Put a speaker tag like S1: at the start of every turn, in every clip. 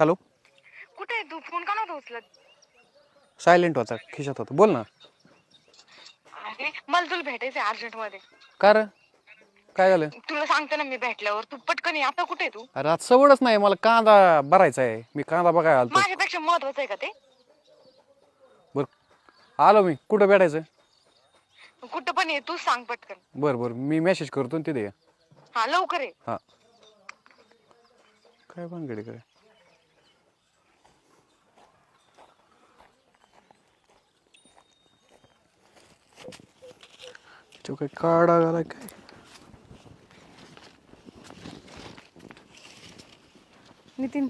S1: Hello?
S2: कुठे आहे तू? Phone का नव्हता उचलत?
S1: सायलेंट होता खिशात होता. बोल ना.
S2: अरे मला तुला भेटायचंय अर्जंटमध्ये
S1: का रे? काय झालं?
S2: तुला सांगते ना मी भेटल्यावर. तू पटकन ये. आता कुठे आहे तू?
S1: अरे आज सवडच नाही. मला कांदा भरायचा आहे. मी कांदा बघायला आलतो.
S2: माझ्यापेक्षा महत्वाचं आहे का ते?
S1: बरं. आलो मी. कुठं भेटायचं?
S2: कुठं पण ये. तू सांग पटकन.
S1: बरं बरं. मी मेसेज करतो आणि तिथे ये.
S2: हा लवकर ये.
S1: हा. काय भानगडी काय तो काय काढा घालाय काय?
S2: नितीन.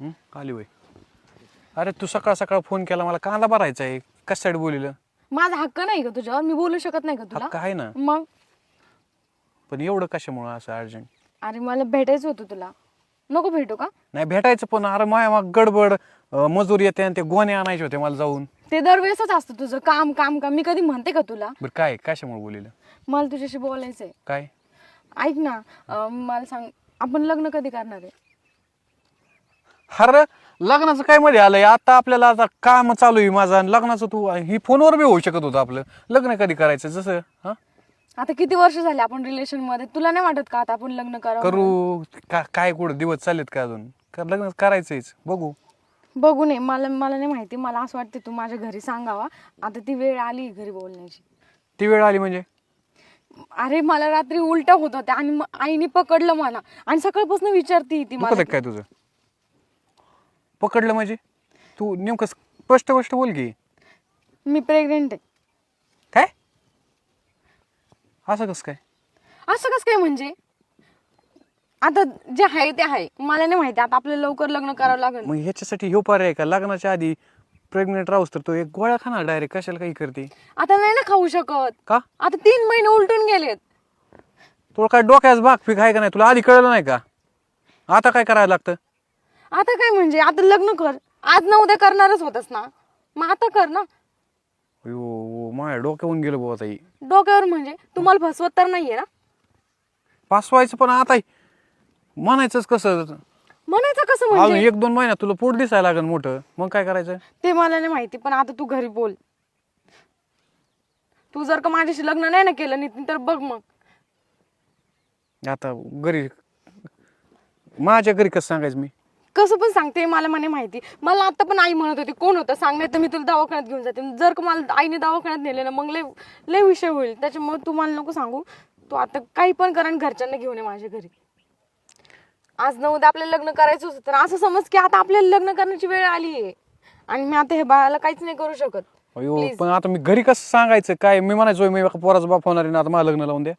S1: हं? आली वय. अरे तू सकाळ सकाळ फोन केला मला कांदा भरायचा आहे. कशासाठी बोलिलं?
S3: माझा हक्क नाही का तुझ्यावर? मी बोलू शकत नाही का तुला?
S1: हक्क आहे ना?
S3: मग?
S1: पण एवढं कशामुळं असं अर्जंट?
S3: अरे मला भेटायचं होतं तुला. नको भेटू का?
S1: नाही भेटायचं पण अरे माया मग गडबड अं, मजूर येते आणि ते गोणे आणायचे होते मला जाऊन.
S3: ते दरवेळेसच असतं तुझं काम काम काम. मी कधी म्हणते का तुला?
S1: बरं काय कशामुळे बोलिलं
S3: मला तुझ्याशी बोलायचंय.
S1: काय?
S3: ऐक ना अं, मला सांग आपण लग्न कधी करणार आहे?
S1: अरे लग्नाचं काय मध्ये आलंय? आता आपल्याला आता काम चालू आहे माझं आणि लग्नाचं तू ही फोनवर बी होऊ शकत होतं आपलं. लग्न कधी करायचं जसं हा?
S3: आता किती वर्ष झाले आपण रिलेशनमध्ये? तुला नाही वाटत का आता आपण लग्न करावं
S1: करू. का काय कुठं दिवस चाललेत का अजून? का लग्न करायचंच बघू.
S3: बघू नये. मला मला नाही माहिती. मला असं वाटते तू माझ्या घरी सांगावा. आता ती वेळ आली घरी बोलण्याची.
S1: ती वेळ आली म्हणजे?
S3: अरे मला रात्री उलट होत होत्या आणि आईने पकडलं मला. आणि सकाळपासून विचारती ती
S1: दुखत
S3: मला
S1: आहे काय तुझं? पकडलं म्हणजे? तू नेमकं स्पष्ट स्पष्ट बोल की.
S3: मी प्रेग्नेंट आहे.
S1: काय? असं कसं काय?
S3: असं कसं काय म्हणजे? आता जे आहे ते आहे. मला नाही माहिती. आता आपल्याला लवकर लग्न करावं लागेल.
S1: मग ह्याच्यासाठी ह्यो पर्याय आहे का? लग्नाच्या आधी प्रेग्नेंट राहूस तर तो एक गोळ्या खाणार डायरेक्ट कशाला काही करते?
S3: आता नाही ना खाऊ शकत.
S1: का?
S3: आता तीन महिने उलटून गेलेत.
S1: तुला काय डोक्यास भाग पीक आहे का नाही? तुला आधी कळलं नाही का? आता काय करायला लागतं?
S3: आता काय म्हणजे? आता लग्न कर. आज ना उद्या करणारच होतस ना. मग आता कर ना.
S1: अयो माझ्या डोक्यावरून गेलं बाबा ताई.
S3: डोक्यावर म्हणजे? तुम्हाला फसवत तर नाहीये ना?
S1: पासवायचं पण आता म्हणायचंच कसं?
S3: म्हणायचं कसं म्हणजे?
S1: एक दोन महिन्यात तुला पोट दिसायला लागेल मोठं. मग काय करायचं?
S3: ते मला नाही माहिती पण आता तू घरी बोल. तू जर का माझ्याशी लग्न नाही ना केलं नितीन तर बघ मग.
S1: आता घरी माझ्या घरी कसं सांगायचं मी?
S3: कसं पण सांगते मला म्हणे माहिती. मला आता पण आई म्हणत होती कोण होतं? सांग नाही तर मी तुला दवाखान्यात घेऊन जाते. जर का मला आईने दवाखान्यात नेले ना मग लय लय विषय होईल. त्याच्यामुळे तू मला नको सांगू. तू आता काही पण कर घरच्यांना घेऊन ये माझ्या घरी. आज न उद्या आपल्याला लग्न करायचं होतं तर असं समज की आता आपल्याला लग्न करण्याची वेळ आली आहे. आणि मी आता हे बाळाला काहीच नाही करू शकत.
S1: अयो
S3: Please.
S1: पण आता मी घरी कसं सांगायचं? काय मी म्हणायचो मी एका पोराचा बाप होणार आहे ना आता मला लग्न लावून द्या.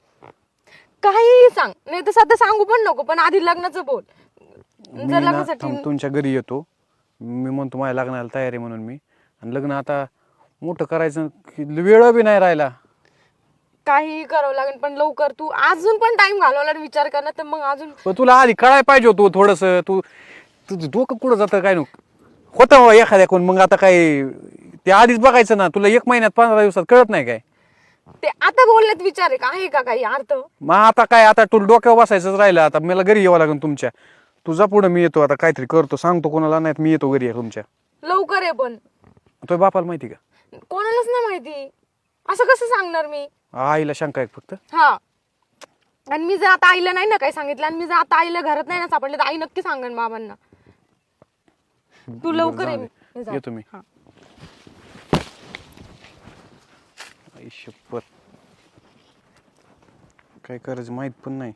S3: काहीही सांग. नाही तर सध्या सांगू पण नको पण आधी लग्नाचं बोल.
S1: मी
S3: जर
S1: ना
S3: लग्नासाठी
S1: थांब, तुमच्या घरी येतो. मी म्हणतो माझ्या लग्नाला तयारी म्हणून मी. आणि लग्न आता मोठं करायचं की वेळ बी नाही राहिला.
S3: काहीही करावं लागेल पण लवकर तू अजून पण टाइम घालवला आणि विचार करणार तर मग अजून
S1: पण तुला आधी कळाय पाहिजे होतो थोडस. तू तुझं डोकं कुठं जातं काय नको. होतं एखाद्या कोण मग आता काय ते आधीच बघायचं ना. तुला एक महिन्यात पंधरा दिवसात कळत नाही काय?
S3: ते आता बोलण्यात विचार आहे का? आहे का काही अर्थ?
S1: मग आता काय आता तू डोक्यावर बसायचंच राहिलं. आता मला घरी यावं लागेल तुमच्या. तुझा पुढं मी येतो आता काहीतरी करतो. सांगतो कोणाला नाही मी येतो घरी तुमच्या.
S3: लवकर आहे पण.
S1: तो बापाला माहिती का?
S3: कोणालाच नाही माहिती. असं कसं सांगणार मी
S1: आईला शंका आहे फक्त
S3: हा आणि मी जर आता आईला नाही ना काही सांगितलं आणि मी जर आता आईला घरात नाही ना सापडले तर आई नक्की सांगेन बाबांना तू लवकर ये
S1: जाऊ दे.
S3: मी जाते.
S1: येतो मी.
S3: हा.
S1: आई शपथ काय करायचं माहीत पण नाही